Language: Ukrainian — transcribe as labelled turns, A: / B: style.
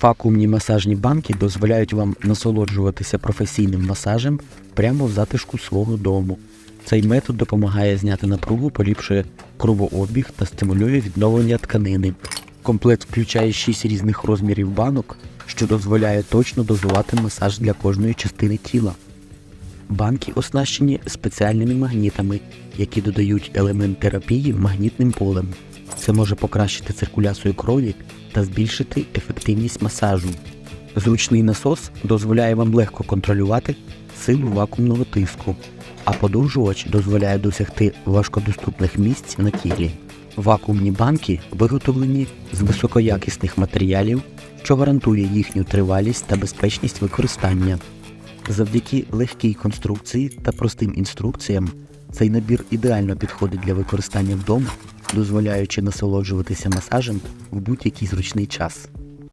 A: Вакуумні масажні банки дозволяють вам насолоджуватися професійним масажем прямо в затишку свого дому. Цей метод допомагає зняти напругу, поліпшує кровообіг та стимулює відновлення тканини. Комплект включає 6 різних розмірів банок, що дозволяє точно дозувати масаж для кожної частини тіла. Банки оснащені спеціальними магнітами, які додають елемент терапії магнітним полем. Це може покращити циркуляцію крові та збільшити ефективність масажу. Зручний насос дозволяє вам легко контролювати силу вакуумного тиску, а подовжувач дозволяє досягти важкодоступних місць на тілі. Вакуумні банки виготовлені з високоякісних матеріалів, що гарантує їхню тривалість та безпечність використання. Завдяки легкій конструкції та простим інструкціям цей набір ідеально підходить для використання вдома, дозволяючи насолоджуватися масажем в будь-який зручний час.